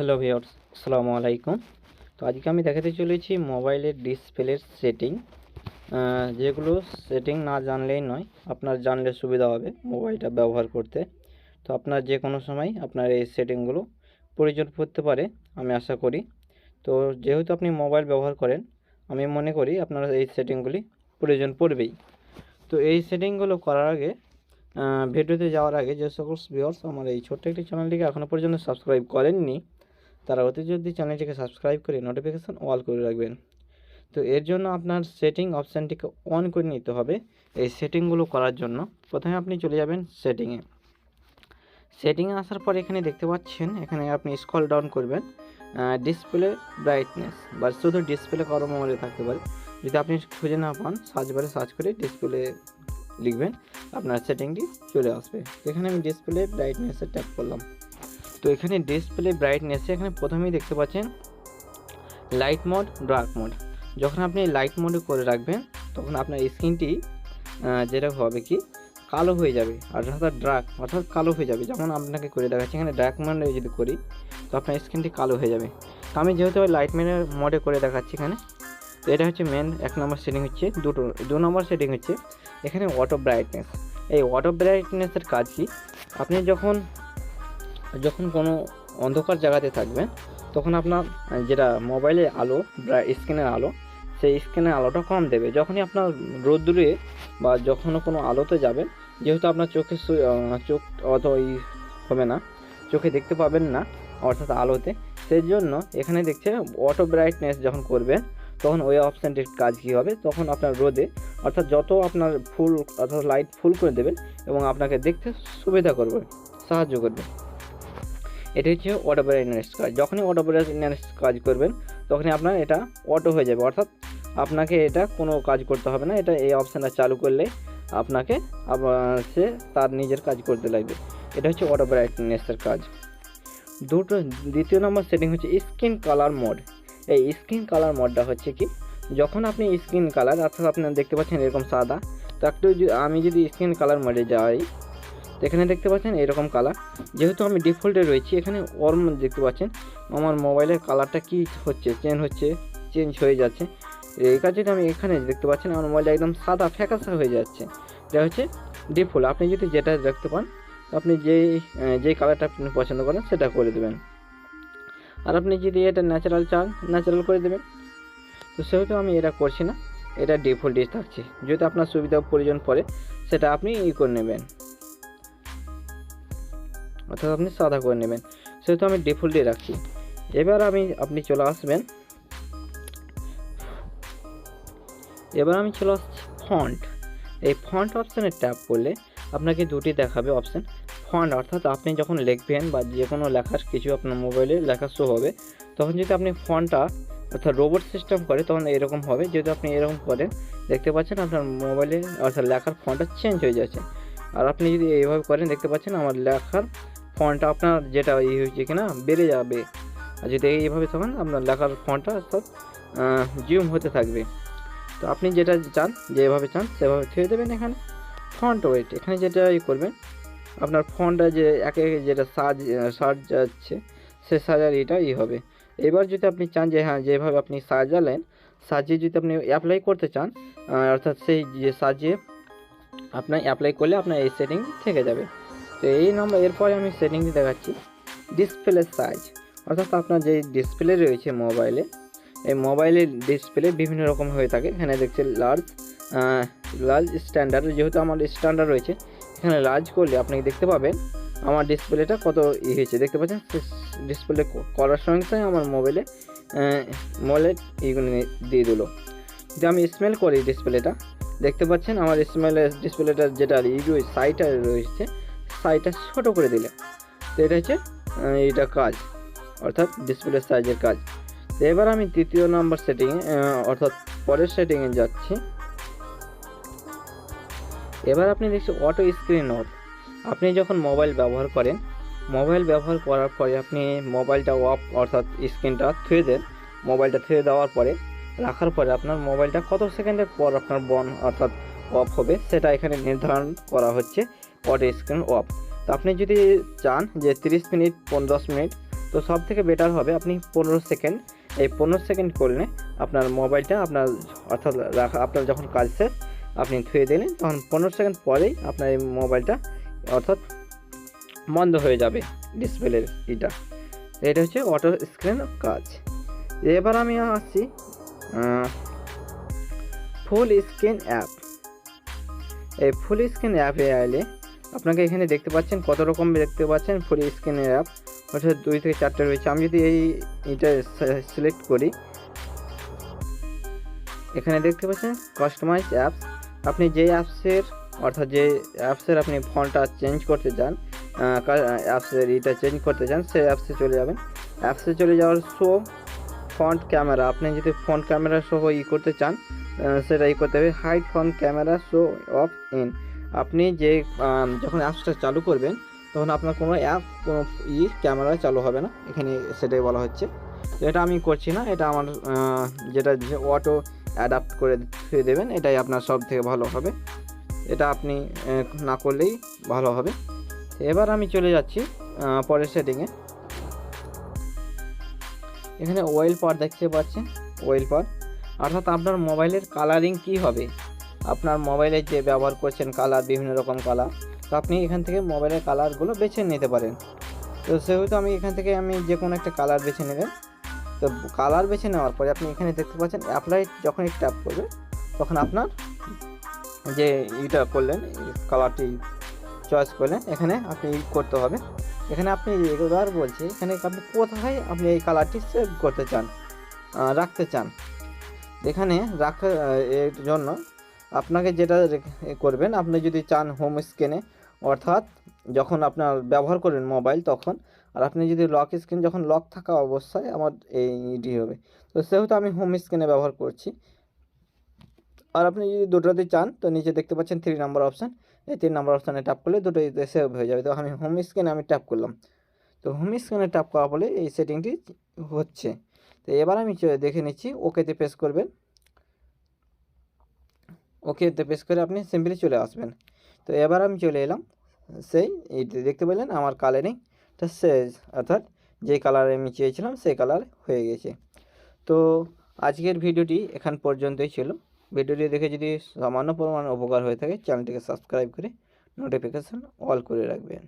Hello viewers আসসালামু আলাইকুম। তো আজকে আমি দেখাতে চলেছি মোবাইলের ডিসপ্লের সেটিং। যেগুলো সেটিং না জানলেই নয়, আপনার জানলে সুবিধা হবে মোবাইলটা ব্যবহার করতে। তো আপনার যে কোনো সময় আপনার এই সেটিংগুলো প্রয়োজন পড়তে পারে, আমি আশা করি। তো যেহেতু আপনি মোবাইল ব্যবহার করেন, আমি মনে করি আপনার এই সেটিংগুলি প্রয়োজন পড়বেই। তো এই সেটিংগুলো করার আগে ভিডিওতে যাওয়ার আগে যে সকল ভিউয়ার্স আমার এই ছোট্ট একটি চ্যানেলটিকে এখনও পর্যন্ত সাবস্ক্রাইব করেননি তারা অতি যদি চ্যানেলটিকে সাবস্ক্রাইব করে নোটিফিকেশান অল করে রাখবেন। তো এর জন্য আপনার সেটিং অপশানটিকে অন করে নিতে হবে। এই সেটিংগুলো করার জন্য প্রথমে আপনি চলে যাবেন সেটিংয়ে সেটিংয়ে আসার পর এখানে দেখতে পাচ্ছেন, এখানে আপনি স্ক্রল ডাউন করবেন। ডিসপ্লে ব্রাইটনেস বা শুধু ডিসপ্লে কারও থাকতে পারে। যদি আপনি খুঁজে না পান সার্চ বারে সার্চ করে ডিসপ্লে লিখবেন, আপনার সেটিংটি চলে আসবে। এখানে আমি ডিসপ্লে ব্রাইটনেসে ট্যাপ করলাম। তো এখানে ডিসপ্লে ব্রাইটনেসে এখানে প্রথমেই দেখতে পাচ্ছেন লাইট মোড ডার্ক মোড যখন আপনি লাইট মোডে করে রাখবেন, তখন আপনার স্ক্রিনটি যেটা হবে কি, কালো হয়ে যাবে, আর অর্থাৎ ড্রাক অর্থাৎ কালো হয়ে যাবে। যেমন আপনাকে করে দেখাচ্ছি, এখানে ডার্ক মোডে যদি করি, তো আপনার স্ক্রিনটি কালো হয়ে যাবে। তো আমি যেহেতু লাইট মেনের মোডে করে দেখাচ্ছি এখানে, তো এটা হচ্ছে মেন এক নম্বর সেটিং হচ্ছে, দুটো, দু নম্বর সেটিং হচ্ছে, এখানে অটো ব্রাইটনেস এই অটো ব্রাইটনেসের কাজ কি? আপনি যখন যখন কোনো অন্ধকার জায়গাতে থাকবেন, তখন আপনার যেটা মোবাইলের আলো স্ক্রিনের আলো, সেই স্ক্রিনের আলোটা কম দেবে। যখনই আপনার রোদ্দুরে বা যখনও কোনো আলোতে যাবেন, যেহেতু আপনার চোখে চোখ অত ই হবে না, চোখে দেখতে পাবেন না, অর্থাৎ আলোতে, সেই জন্য এখানে দেখছে অটো ব্রাইটনেস যখন করবেন, তখন ওই অপশানটির কাজ কী হবে? তখন আপনার রোদে, অর্থাৎ যত আপনার ফুল, অর্থাৎ লাইট ফুল করে দেবেন এবং আপনাকে দেখতে সুবিধা করবে, সাহায্য করবে। এটা হচ্ছে অটো ব্রাইটনেস কাজ যখনই অটো ব্রাইটনেস কাজ করবেন, তখনই আপনার এটা অটো হয়ে যাবে। অর্থাৎ আপনাকে এটা কোনো কাজ করতে হবে না। এটা এই অপশানটা চালু করলে আপনাকে সে তার নিজের কাজ করতে লাগবে। এটা হচ্ছে অটো ব্রাইটনেসের কাজ দুটো, দ্বিতীয় নম্বর সেটিং হচ্ছে স্কিন কালার মোড এই স্কিন কালার মোডটা হচ্ছে কি, যখন আপনি স্কিন কালার অর্থাৎ আপনি দেখতে পাচ্ছেন এরকম সাদা, তো একটু আমি যদি স্কিন কালার মোডে যাই তো এখানে দেখতে পাচ্ছেন এরকম কালার যেহেতু আমি ডিফল্টে রয়েছি, এখানে ওর দেখতে পাচ্ছেন আমার মোবাইলের কালারটা কি হচ্ছে চেঞ্জ হচ্ছে চেঞ্জ হয়ে যাচ্ছে। এই কাজ আমি এখানে দেখতে পাচ্ছেন আমার মোবাইলটা একদম সাদা ফ্যাকাসা হয়ে যাচ্ছে। এটা হচ্ছে ডিফল্ট আপনি যদি যেটা দেখতে পান, আপনি যেই যেই কালারটা আপনি পছন্দ করেন সেটা করে দেবেন। আর আপনি যদি এটা ন্যাচারাল চান ন্যাচারাল করে দেবেন। তো সেহেতু আমি এটা করছি না, এটা ডিফল্টই থাকছে। যদি আপনার সুবিধা প্রয়োজন পড়ে, সেটা আপনি ই করে নেবেন। অর্থাৎ আপনি সাদা করে নেবেন। সেহেতু আমি ডিফল্টই রাখছি। এবার আমি, আপনি চলে আসবেন। এবার আমি চলে আসছি ফন্ট এই ফন্ট অপশানে ট্যাপ করলে আপনাকে দুটি দেখাবে অপশান ফন্ট অর্থাৎ আপনি যখন লিখবেন বা যে কোনো লেখার কিছু আপনার মোবাইলে লেখা শো হবে, তখন যদি আপনি ফন্টটা অর্থাৎ রোবট সিস্টেম করে, তখন এরকম হবে। যদি আপনি এরকম করেন, দেখতে পাচ্ছেন আপনার মোবাইলে অর্থাৎ লেখার ফন্টটা চেঞ্জ হয়ে যাচ্ছে। আর আপনি যদি এইভাবে করেন, দেখতে পাচ্ছেন আমার লেখার ফন্টটা আপনার যেটা ই হয়েছে কিনা, বেড়ে যাবে। আর যদি এইভাবে তখন আপনার লেখার ফন্টটা অর্থাৎ জিউম হতে থাকবে। তো আপনি যেটা চান, যেভাবে চান, সেভাবে থুয়ে দেবেন এখানে। ফন্ট ওয়েট এখানে যেটা ই করবেন, আপনার ফন্টটা যে একে একে যেটা সাজ সার্জ যাচ্ছে, সে সাজার এটা ই হবে। এবার যদি আপনি চান যে হ্যাঁ যেভাবে আপনি সাজালেন, সাজিয়ে যদি আপনি অ্যাপ্লাই করতে চান অর্থাৎ সেই যে সাজিয়ে আপনার অ্যাপ্লাই করলে আপনার এই সেটিং থেকে যাবে। তো এই নম্বর এরপরে আমি সেটিংটি দেখাচ্ছি। ডিসপ্লে সাইজ অর্থাৎ আপনার যে ডিসপ্লে রয়েছে মোবাইলে এই মোবাইলের ডিসপ্লে বিভিন্ন রকম হয়ে থাকে। এখানে দেখছি লার্জ লার্জ স্ট্যান্ডার্ড যেহেতু আমার স্ট্যান্ডার্ড রয়েছে, এখানে লার্জ করলে আপনি দেখতে পাবেন আমার ডিসপ্লেটা কত ই হয়েছে। দেখতে পাচ্ছেন ডিসপ্লে করার সঙ্গে সঙ্গে আমার মোবাইলে মোবাইলে ইগুলো দিয়ে দিল। যে আমি স্মেল করি ডিসপ্লেটা দেখতে পাচ্ছেন আমার স্মেলের ডিসপ্লেটা যেটা ইগু সাইটা রয়েছে সাইজটা ছোট করে দিলে। তো এটা হচ্ছে এটা কাজ, অর্থাৎ ডিসপ্লে সাইজের কাজ। তো এবার আমি তৃতীয় নাম্বার সেটিংয়ে অর্থাৎ পরের সেটিংয়ে যাচ্ছি। এবার আপনি দেখছি অটো স্ক্রিন অফ আপনি যখন মোবাইল ব্যবহার করেন মোবাইল ব্যবহার করার পরে আপনি মোবাইলটা অফ অর্থাৎ স্ক্রিনটা থুয়ে দেন। মোবাইলটা থুয়ে দেওয়ার পরে, রাখার পরে আপনার মোবাইলটা কত সেকেন্ডের পর আপনার বন অর্থাৎ অফ হবে, সেটা এখানে নির্ধারণ করা হচ্ছে। অটো স্ক্রিন অফ তো আপনি যদি চান যে তিরিশ মিনিট, পনেরো দশ মিনিট, তো সব থেকে বেটার হবে আপনি পনেরো সেকেন্ড। এই পনেরো সেকেন্ড করলে আপনার মোবাইলটা আপনার, অর্থাৎ রাখা, আপনার যখন কাজ শেষ, আপনি ধুয়ে দিলেন, তখন পনেরো সেকেন্ড পরেই আপনার এই মোবাইলটা, অর্থাৎ বন্ধ হয়ে যাবে ডিসপ্লের এটা। এটা হচ্ছে অটো স্ক্রিন কাজ। এবার আমি আসছি ফুল স্ক্রিন অ্যাপ এই ফুল স্ক্রিন অ্যাপে আইলে আপনাকে এখানে দেখতে পাচ্ছেন কত রকম দেখতে পাচ্ছেন ফুল স্ক্রিনের অ্যাপ। অর্থাৎ দুই থেকে চারটে রয়েছে। আমি যদি এই এটা সিলেক্ট করি, এখানে দেখতে পাচ্ছেন কাস্টমাইজ অ্যাপস আপনি যে অ্যাপসের অর্থাৎ যে অ্যাপসের আপনি ফন্টটা চেঞ্জ করতে চান অ্যাপসের এটা চেঞ্জ করতে চান, সেই অ্যাপসে চলে যাবেন। অ্যাপসে চলে যাওয়ার শো ফ্রন্ট ক্যামেরা আপনি যদি ফ্রন্ট ক্যামেরা সহ ই করতে চান সেটা ই করতে হবে। Hide front camera show off in আপনি যে যখন অ্যাপসটা চালু করবেন, তখন আপনার কোনো অ্যাপ কোনো ই ক্যামেরা চালু হবে না। এখানে সেটাই বলা হচ্ছে। এটা আমি করছি না, এটা আমার যেটা যে অটো অ্যাডাপ্ট করে দিয়ে দেবেন, এটাই আপনার সব থেকে ভালো হবে। এটা আপনি না করলেই ভালো হবে। এবার আমি চলে যাচ্ছি পরের সেটিংয়ে এখানে ওয়েল পার দেখতে পাচ্ছেন ওয়েল পার অর্থাৎ আপনার মোবাইলের কালারিং কি হবে? আপনার মোবাইলে যে ব্যবহার করছেন কালার বিভিন্ন রকম কালার তো আপনি এখান থেকে মোবাইলের কালারগুলো বেছে নিতে পারেন। তো সেহেতু আমি এখান থেকে আমি যে কোনো একটা কালার বেছে নেবেন। তো কালার বেছে নেওয়ার পরে আপনি এখানে দেখতে পাচ্ছেন অ্যাপ্লাই যখন ট্যাপ করবে, তখন আপনার যে ইটা করলেন কালারটি চয়েস করলেন, এখানে আপনি করতে হবে। এখানে আপনি এবার বলছি, এখানে আপনি কোথায় আপনি এই কালারটি সেভ করতে চান রাখতে চান? এখানে রাখা, এর জন্য আপনাকে যেটা করবেন, আপনি যদি চান হোম স্ক্রিনে অর্থাৎ যখন আপনার ব্যবহার করবেন মোবাইল তখন, আর আপনি যদি লক স্ক্রিন যখন লক থাকা অবস্থায় আমার এইটি হবে। তো সেহেতু আমি হোম স্ক্রিনে ব্যবহার করছি। আর আপনি যদি দুটোতে চান, তো নিচে দেখতে পাচ্ছেন থ্রি নাম্বার অপশান এই তিন নাম্বার অপশানে ট্যাপ করলে দুটোই সেভ হয়ে যাবে। তো আমি হোম স্ক্রিনে আমি ট্যাপ করলাম। তো হোম স্ক্রিনে ট্যাপ করার ফলে এই সেটিংটি হচ্ছে। তো এবার আমি দেখে নিচ্ছি ওকেতে প্রেস করবেন। ওকেতে প্রেস করে আপনি সিম্পলি চলে আসবেন। তো এবার আমি চলে এলাম। সেই এই দেখতে পেলেন আমার কালারিং তা শেষ অর্থাৎ যে কালার আমি চেয়েছিলাম সেই কালার হয়ে গেছে। তো আজকের ভিডিওটি এখান পর্যন্তই ছিল। ভিডিওটি দেখে যদি সামান্য পরিমাণ উপকার হয়ে থাকে চ্যানেলটিকে সাবস্ক্রাইব করে নোটিফিকেশান অল করে রাখবেন।